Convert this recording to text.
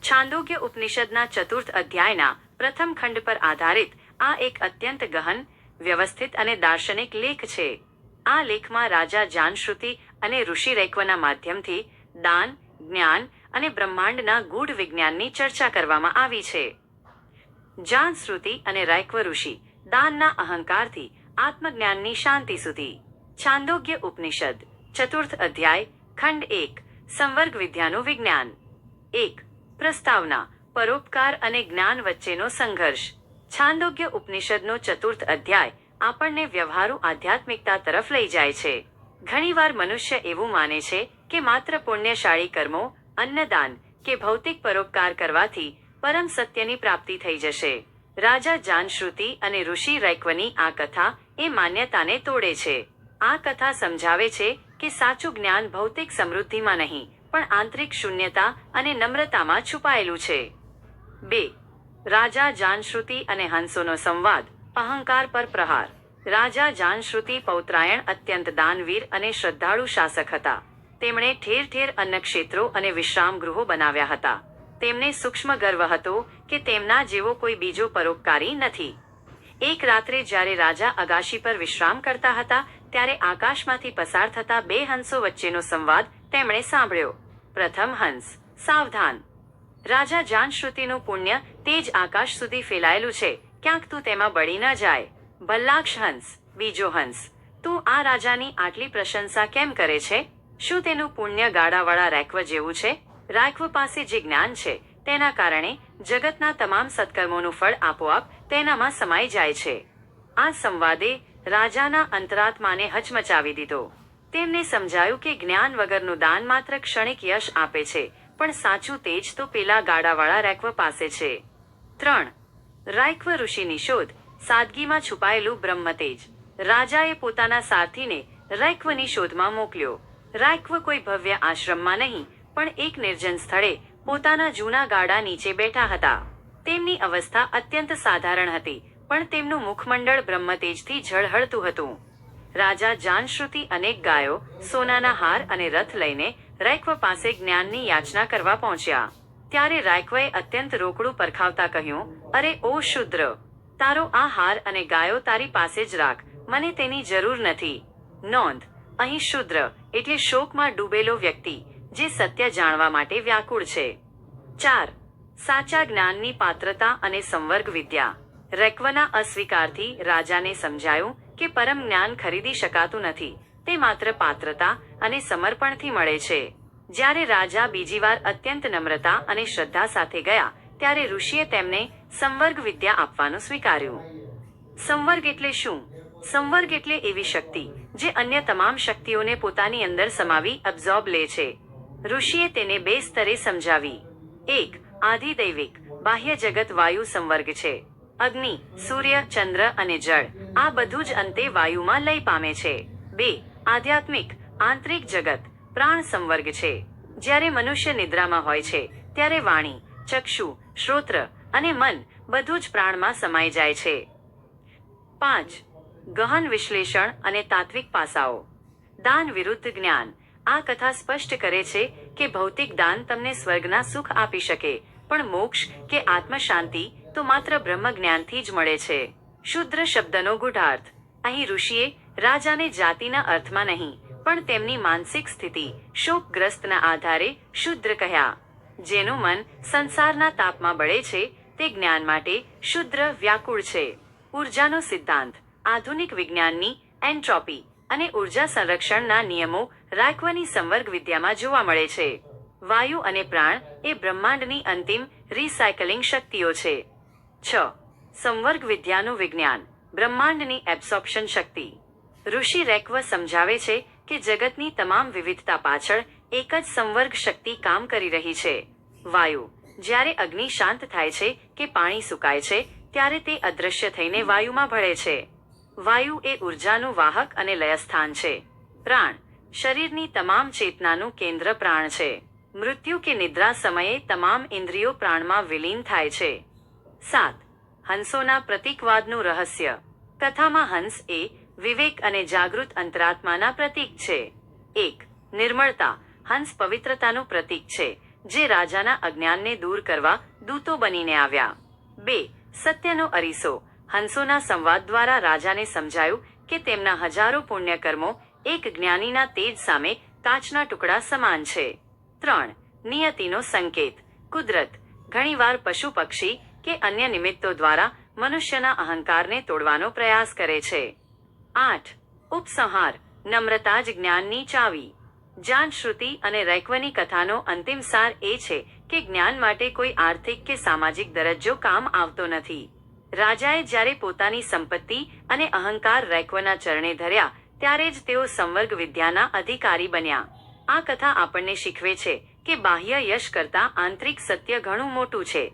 છાંદોગ્ય ઉપનિષદના ચતુર્થ અધ્યાયના પ્રથમ ખંડ પર આધારિત આ એક અત્યંત ગહન, વ્યવસ્થિત અને દાર્શનિક લેખ છે. આ લેખમાં રાજા જાનશ્રુતિ અને ઋષિ રૈક્વના માધ્યમથી દાન, જ્ઞાન અને બ્રહ્માંડના ગૂઢ વિજ્ઞાનની ચર્ચા કરવામાં આવી છે. જાનશ્રુતિ અને રૈક્વ ઋષિ દાનના અહંકારથી આત્મજ્ઞાનની શાંતિ સુધી. છાંદોગ્ય ઉપનિષદ, ચતુર્થ અધ્યાય, ખંડ એક, સંવર્ગ વિદ્યાનું વિજ્ઞાન. એક પ્રસ્તાવના, પરોપકાર અને જ્ઞાન વચ્ચેનો સંઘર્ષ. છાંદોગ્ય ઉપનિષદનો ચતુર્થ અધ્યાય આપણને વ્યવહારુ આધ્યાત્મિકતા તરફ લઈ જાય છે. ઘણીવાર મનુષ્ય એવું માને છે કે માત્ર પુણ્યશાળી કર્મો, અન્નદાન કે ભૌતિક પરોપકાર કરવાથી પરમ સત્યની પ્રાપ્તિ થઈ જશે. રાજા જાનશ્રુતિ અને ઋષિ રૈક્વની આ કથા એ માન્યતાને તોડે છે. આ કથા સમજાવે છે કે સાચું જ્ઞાન ભૌતિક સમૃદ્ધિમાં નહીં પણ આંતરિક શૂન્યતા અને નમ્રતામાં છુપાયેલું છે. બે, રાજા જાનશ્રુતિ અને હંસોનો સંવાદ, અહંકાર પર પ્રહાર. રાજા જાનશ્રુતિ પૌત્રાયણ અત્યંત દાનવીર અને શ્રદ્ધાળુ શાસક હતા. તેમણે ઠેર ઠેર અન્નક્ષેત્રો અને વિશ્રામ ગૃહો બનાવ્યા હતા. તેમને સૂક્ષ્મ ગર્વ હતો કે તેમના જેવો કોઈ બીજો પરોપકારી નથી. એક રાત્રે જ્યારે રાજા અગાશી પર વિશ્રામ કરતા હતા ત્યારે આકાશમાંથી પસાર થતા બે હંસો વચ્ચેનો સંવાદ તેમણે સાંભળ્યો. પ્રથમ હંસ, સાવધાન. રાજા જાનશ્રુતિનું પુણ્ય તે જ આકાશ સુધી ફેલાયેલું છે. ક્યાંક તું તેમાં બળી ન જાય. ભલ્લાક્ષ હંસ, બીજો હંસ, તું આ રાજાની આટલી પ્રશંસા કેમ કરે છે? શું તેનું પુણ્ય ગાડાવાળા રેખવ જેવું છે? રાખવ પાસે જે જ્ઞાન છે, તેના કારણે જગતના તમામ સત્કર્મોનું ફળ આપોઆપ તેનામાં સમાઈ જાય છે. આ સંવાદે રાજાના અંતરાત્માને હચમચાવી દીધો. તેમને સમજાયું કે જ્ઞાન વગરનું દાન માત્ર ક્ષણિક યશ આપે છે, પણ સાચું તેજ તો પેલા ગાડાવાળા રેકવ પાસે છે. ત્રણ. રાયક્વ ઋષિની શોધ સાદગીમાં છુપાયેલું બ્રહ્મતેજ. રાજાએ પોતાના સાથીને રાયક્વની શોધમાં મોકલ્યો. રાયક્વ કોઈ ભવ્ય આશ્રમમાં નહીં, પણ એક નિર્જન સ્થળે પોતાના જૂના ગાડા નીચે બેઠા હતા. તેમની અવસ્થા અત્યંત સાધારણ હતી. પણ તેમનું મુખમંડળ બ્રહ્મતેજથી ઝળહળતું હતું. રાજા જાનશ્રુતિ અનેક ગાયો, સોનાના હાર અને રથ લઈને રૈક્વ પાસે જ્ઞાનની યાચના કરવા પહોંચ્યા. ત્યારે રાયક્વએ અત્યંત રોકડું પરખાવતા કહ્યું, અરે ઓ શુદ્ર, તારો આ હાર અને ગાયો તારી પાસે જ રાખ, મને તેની જરૂર નથી. નોંધ, અહીં શુદ્ર, એટલે શોકમાં ડૂબેલો વ્યક્તિ, જે સત્ય જાણવા માટે વ્યાકુળ છે. ચાર, સાચા જ્ઞાનની પાત્રતા અને સંવર્ગ વિદ્યા. રેક્વના અસ્વીકારથી રાજાને સમજાયું કે પરમ જ્ઞાન ખરીદી શકાતું નથી. તે માત્ર પાત્રતા અને સમર્પણથી મળે છે. જ્યારે રાજા બીજી વાર અત્યંત નમ્રતા અને શ્રદ્ધા સાથે ગયા, ત્યારે ઋષિએ તેમને સંવર્ગ વિદ્યા આપવાનું સ્વીકાર્યું. સંવર્ગ એટલે શું? સંવર્ગ એટલે એવી શક્તિ, જે અન્ય તમામ શક્તિઓને પોતાની અંદર સમાવી અબ્ઝોર્બ લે છે. ઋષિએ તેને બે સ્તરે સમજાવી. એક, આધિદૈવિક, બાહ્ય જગત વાયુ સંવર્ગ છે. અગ્નિ, સૂર્ય, ચંદ્ર અને જળ. આ બધું જ અંતે વાયુમાં લય પામે છે. બે, આધ્યાત્મિક, આંતરિક જગત, પ્રાણ સંવર્ગ છે. જ્યારે મનુષ્ય નિદ્રામાં હોય છે, ત્યારે વાણી, ચક્ષુ, શ્રોત્ર અને મન બધું જ પ્રાણમાં સમાઈ જાય છે. પાંચ, ગહન વિશ્લેષણ અને તાત્વિક પાસાઓ. દાન વિરુદ્ધ જ્ઞાન. આ કથા સ્પષ્ટ કરે છે કે ભૌતિક દાન તમને સ્વર્ગના સુખ આપી શકે, પણ મોક્ષ કે આત્મશાંતિ તો માત્ર બ્રહ્મ જ્ઞાનથી જ મળે છે. શુદ્ર શબ્દનો ગૂઢાર્થ. અહીં ઋષિએ રાજાને જાતિના અર્થમાં નહીં, પણ તેમની માનસિક સ્થિતિ શોકગ્રસ્તના આધારે શુદ્ર કહ્યા. જેનું મન સંસારના તાપમાં બળે છે, તે જ્ઞાન માટે શુદ્ર વ્યાકુળ છે. ઉર્જાનો સિદ્ધાંત, આધુનિક વિજ્ઞાનની એન્ટ્રોપી અને ઊર્જા સંરક્ષણના નિયમો રાખવાની સંવર્ગ વિદ્યામાં જોવા મળે છે. વાયુ અને પ્રાણ એ બ્રહ્માંડની અંતિમ રિસાયકલિંગ શક્તિઓ છે. છ. સંવર્ગ વિદ્યાનું વિજ્ઞાન. બ્રહ્માંડની એબ્સોર્પ્શન શક્તિ. ઋષિ રેકવ સમજાવે છે કે જગતની તમામ વિવિધતા પાછળ એક જ સંવર્ગ શક્તિ કામ કરી રહી છે. વાયુ. જ્યારે અગ્નિ શાંત થાય છે કે પાણી સુકાય છે, ત્યારે તે અદૃશ્ય થઈને વાયુમાં ભળે છે. વાયુ એ ઉર્જાનું વાહક અને લયસ્થાન છે. પ્રાણ. શરીરની તમામ ચેતનાનું કેન્દ્ર પ્રાણ છે. મૃત્યુ કે નિદ્રા સમયે તમામ ઇન્દ્રિયો પ્રાણમાં વિલીન થાય છે. સાત. હંસોના પ્રતિકવાદનું રહસ્ય. કથામાં હંસ એ વિવેક અને જાગૃત અંતરાત્માના પ્રતીક છે. એક. નિર્મળતા. હંસ પવિત્રતાનું પ્રતીક છે, જે રાજાના અજ્ઞાનને દૂર કરવા દૂતો બનીને આવ્યા. બે. સત્યનો અરીસો. હંસોના સંવાદ દ્વારા રાજાને સમજાયું કે તેમના હજારો પુણ્યકર્મો એક જ્ઞાનીના તેજ સામે કાચના ટુકડા સમાન છે. ત્રણ. નિયતિનો સંકેત. કુદરત. ઘણીવાર પશુ પક્ષી કે અન્ય નિમિત્તો દ્વારા મનુષ્યના અહંકારને તોડવાનો પ્રયાસ કરે છે. આઠ. ઉપસંહાર. નમ્રતા જ જ્ઞાનની ચાવી. જાન શ્રુતિ અને રૈક્વની કથાનો અંતિમ સાર એ છે કે જ્ઞાન માટે કોઈ આર્થિક કે સામાજિક દરજ્જો કામ આવતો નથી. રાજાએ જ્યારે પોતાની સંપત્તિ અને અહંકાર રૈક્વના ચરણે ધર્યા, ત્યારે જ તેઓ સંવર્ગ વિદ્યાના અધિકારી બન્યા. આ કથા આપણને શીખવે છે કે બાહ્ય યશ કરતાં આંતરિક સત્ય ઘણું મોટું છે.